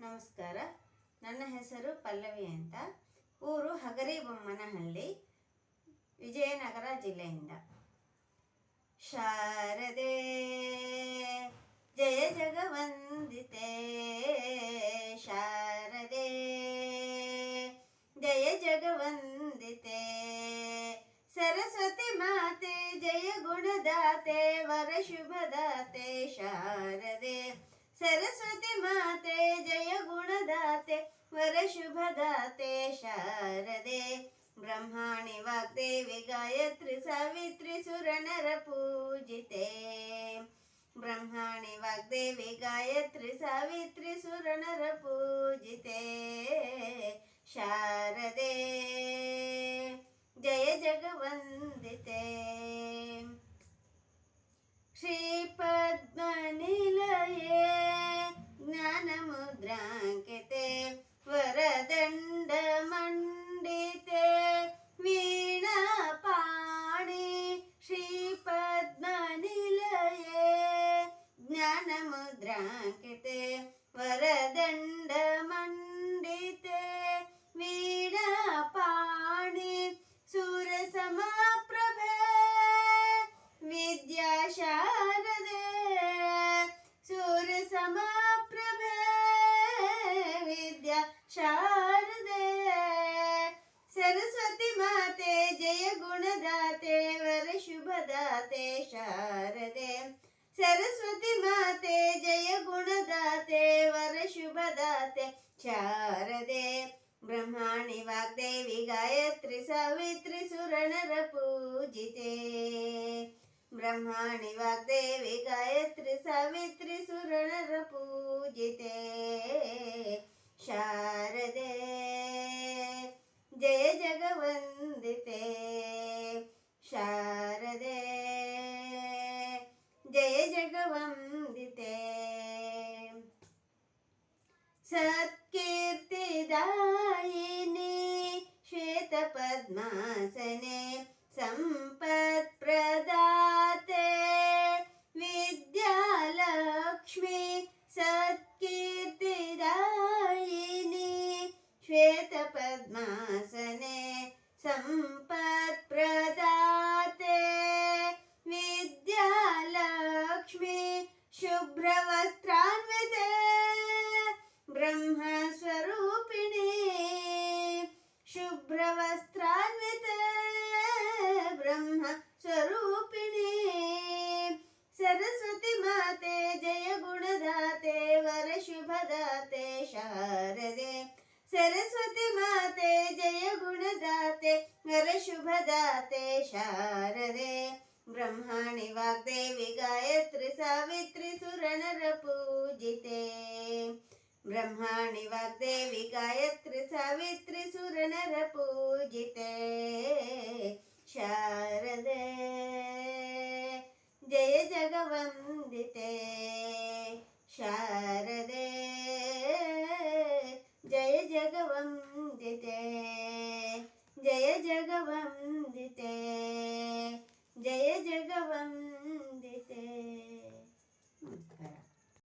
ನಮಸ್ಕಾರ. ನನ್ನ ಹೆಸರು ಪಲ್ಲವಿ ಅಂತ. ಊರು ಹಗರಿಬೊಮ್ಮನಹಳ್ಳಿ, ವಿಜಯನಗರ ಜಿಲ್ಲೆಯಿಂದ. ಶಾರದೆ, ಜಯ ಜಗವಂದಿತೆ, ಶಾರದೆ, ಜಯ ಜಗವಂದಿತೆ, ಸರಸ್ವತಿ ಮಾತೆ, ಜಯ ಗುಣದಾತೆ ವರ ಶುಭದಾತೆ ಶಾರದೆ, ಸರಸ್ವತಿ ಮಾತೆ शुभदाते शारदे। ब्रह्माणि वाग्देवि गायत्रि सावित्रि सुरनरपूजिते ब्रह्माणि वाग्देवि गायत्रि सावित्रि सुरनरपूजिते शारदे। जय जगवन्दिते। श्रीपद्मनिलये ज्ञानमुद्राङ्किते वरदण्डमण्डिते वीणापाणि सुरसमाप्रभे विद्याशारदे सूर्यसमाप्रभे विद्या शारदे सरस्वती माते जय गुणदाते वर शुभदाते शारदे सरस्वती माते, जय गुणदाते, वर शुभदाते। शारदे, ब्रह्माणि वाग्देवी, गायत्री, सावित्री सुरनर पूजिते ब्रह्माणि वाग्देवी, गायत्री, सावित्री सुरनर पूजिते शारदे श्वेतपद्मासने सम्पत्प्रदाते। विद्यालक्ष्मी सत्कीर्तिदायिनी श्वेतपद्मासने शारदे। सरस्वती माते, जय गुणदाते शुभदाते शारदे। ब्रह्माणि वाग्देवी, गायत्री, सावित्री सुरनर पूजिते ब्रह्माणि वाग्देवी, गायत्री, सावित्री सुरनर पूजिते జయ జగవం